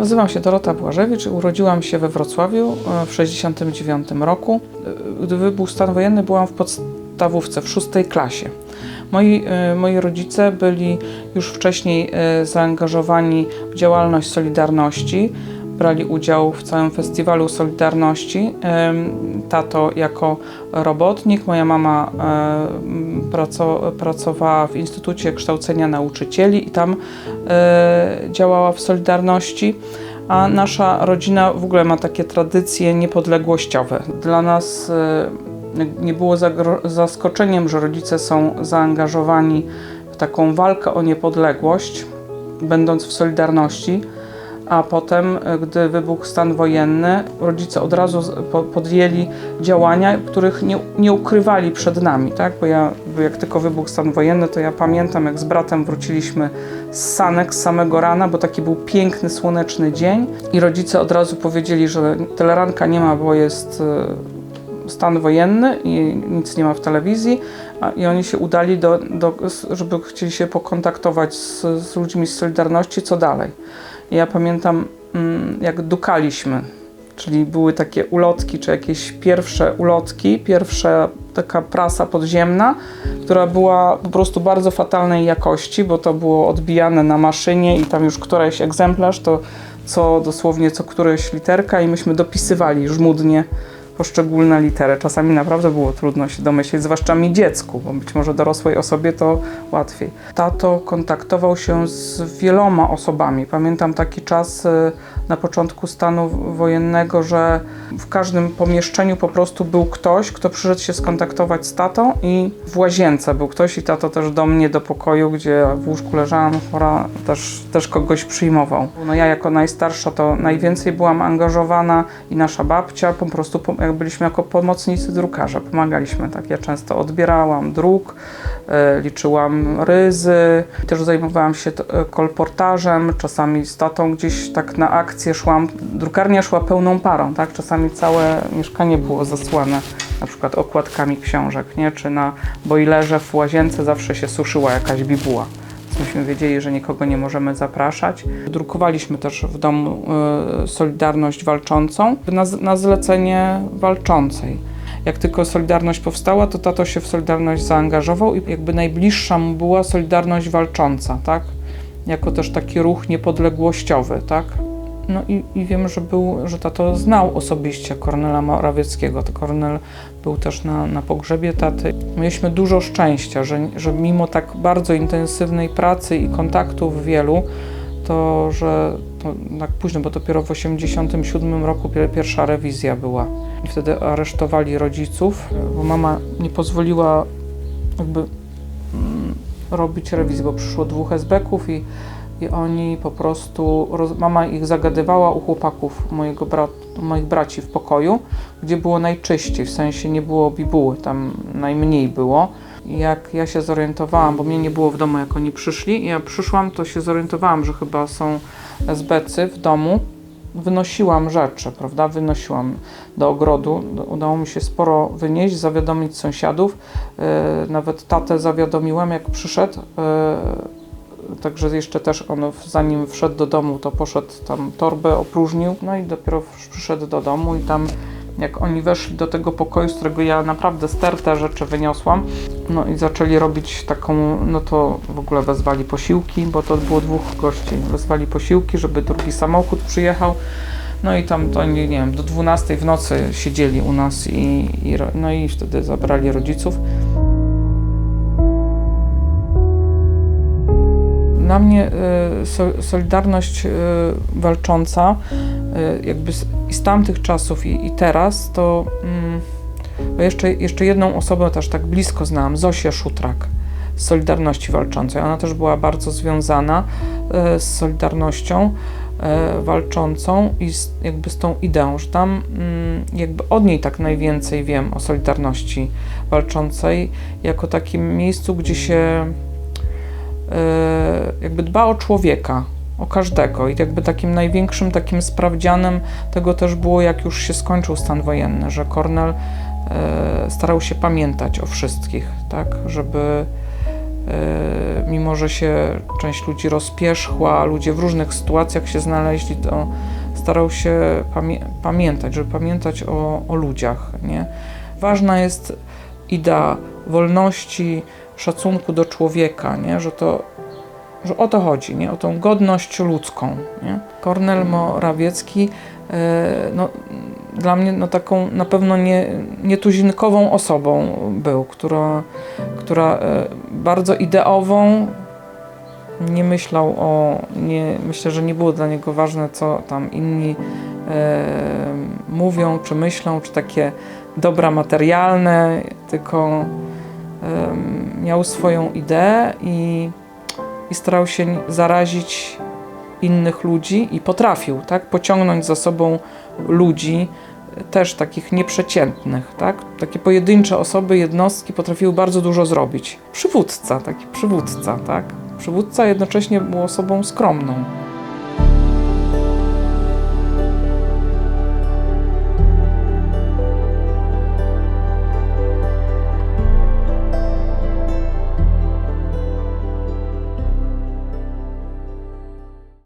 Nazywam się Dorota Błażewicz. Urodziłam się we Wrocławiu e, w 1969 roku. E, Gdy wybuchł stan wojenny, byłam w podstawówce w szóstej klasie. Moi, e, moi rodzice byli już wcześniej zaangażowani w działalność Solidarności. Brali udział w całym festiwalu Solidarności. Tato jako robotnik, moja mama praco, pracowała w Instytucie Kształcenia Nauczycieli i tam e, działała w Solidarności. A nasza rodzina w ogóle ma takie tradycje niepodległościowe. Dla nas e, nie było zaskoczeniem, że rodzice są zaangażowani w taką walkę o niepodległość, będąc w Solidarności. A potem, e, gdy wybuchł stan wojenny, rodzice od razu podjęli działania, których nie, nie ukrywali przed nami, tak? Bo ja, jak tylko wybuchł stan wojenny, to ja pamiętam, jak z bratem wróciliśmy z sanek z samego rana, bo taki był piękny, słoneczny dzień i rodzice od razu powiedzieli, że teleranka nie ma, bo jest e, stan wojenny i nic nie ma w telewizji. I oni się udali, do, do, żeby chcieli się pokontaktować z, z ludźmi z Solidarności, co dalej. Ja pamiętam, mm, jak dukaliśmy, czyli były takie ulotki, czy jakieś pierwsze ulotki, pierwsza taka prasa podziemna, która była po prostu bardzo fatalnej jakości, bo to było odbijane na maszynie i tam już któreś egzemplarz, to co dosłownie co któreś literka i myśmy dopisywali żmudnie poszczególne litery. Czasami naprawdę było trudno się domyślić, zwłaszcza mi dziecku, bo być może dorosłej osobie to łatwiej. Tato kontaktował się z wieloma osobami. Pamiętam taki czas y, na początku stanu wojennego, że w każdym pomieszczeniu po prostu był ktoś, kto przyszedł się skontaktować z tatą i w łazience był ktoś i tato też do mnie, do pokoju, gdzie w łóżku leżałam chora, też, też kogoś przyjmował. No ja jako najstarsza to najwięcej byłam angażowana i nasza babcia, po prostu jak byliśmy jako pomocnicy drukarza, pomagaliśmy tak. Ja często odbierałam druk, e, liczyłam ryzy, też zajmowałam się e, kolportażem, czasami z tatą gdzieś tak na akcję szłam. Drukarnia szła pełną parą, tak? Czasami całe mieszkanie było zasłane na przykład okładkami książek, nie? Czy na bojlerze w łazience zawsze się suszyła jakaś bibuła. Myśmy wiedzieli, że nikogo nie możemy zapraszać. Drukowaliśmy też w domu e, Solidarność Walczącą na, na zlecenie walczącej. Jak tylko Solidarność powstała, to tato się w Solidarność zaangażował i jakby najbliższa mu była Solidarność Walcząca, tak? Jako też taki ruch niepodległościowy, tak? No i, i wiem, że, był, że tato znał osobiście Kornela Morawieckiego. To Kornel był też na, na pogrzebie taty. Mieliśmy dużo szczęścia, że, że mimo tak bardzo intensywnej pracy i kontaktów wielu, to że to tak późno, bo dopiero w 1987 roku pier- pierwsza rewizja była. I wtedy aresztowali rodziców, bo mama nie pozwoliła jakby mm, robić rewizji, bo przyszło dwóch SB-ków i, i oni po prostu, mama ich zagadywała u chłopaków mojego moich braci w pokoju, gdzie było najczyściej, w sensie nie było bibuły, tam najmniej było. Jak ja się zorientowałam, bo mnie nie było w domu, jak oni przyszli, i ja przyszłam, to się zorientowałam, że chyba są SB-cy w domu. Wynosiłam rzeczy, prawda? Wynosiłam do ogrodu. Udało mi się sporo wynieść, zawiadomić sąsiadów. E, nawet tatę zawiadomiłam, jak przyszedł. Także jeszcze też on, zanim wszedł do domu, to poszedł tam torbę, opróżnił. No i dopiero przyszedł do domu i tam jak oni weszli do tego pokoju, z którego ja naprawdę stertę rzeczy wyniosłam, no i zaczęli robić taką, no to w ogóle wezwali posiłki, bo to było dwóch gości. Wezwali posiłki, żeby drugi samochód przyjechał. No i tam to nie wiem, do 12 w nocy siedzieli u nas i, i no i wtedy zabrali rodziców. Dla mnie so, Solidarność y, walcząca, y, jakby i z tamtych czasów i, i teraz, to mm, jeszcze, jeszcze jedną osobę też tak blisko znałam, Zosię Szutrak z Solidarności Walczącej. Ona też była bardzo związana z Solidarnością walczącą i z, jakby z tą ideą, że tam mm, jakby od niej tak najwięcej wiem o Solidarności Walczącej, jako takim miejscu, gdzie się e, jakby dba o człowieka, o każdego i jakby takim największym takim sprawdzianem tego też było, jak już się skończył stan wojenny, że Kornel e, starał się pamiętać o wszystkich, tak, żeby mimo że się część ludzi rozpierzchła, ludzie w różnych sytuacjach się znaleźli, to starał się pamię- pamiętać, żeby pamiętać o, o ludziach. Nie? Ważna jest idea wolności, szacunku do człowieka, nie? Że, to, że o to chodzi, nie? o tą godność ludzką. Nie? Kornel Morawiecki e, no, dla mnie no, taką na pewno nie, nietuzinkową osobą był, która, która e, bardzo ideową, nie myślał o, nie, myślę, że nie było dla niego ważne, co tam inni e, mówią, czy myślą, czy takie dobra materialne, tylko miał swoją ideę i, i starał się zarazić innych ludzi i potrafił, tak, pociągnąć za sobą ludzi, też takich nieprzeciętnych, tak? Takie pojedyncze osoby, jednostki potrafiły bardzo dużo zrobić. Przywódca, taki przywódca, tak? Przywódca jednocześnie był osobą skromną.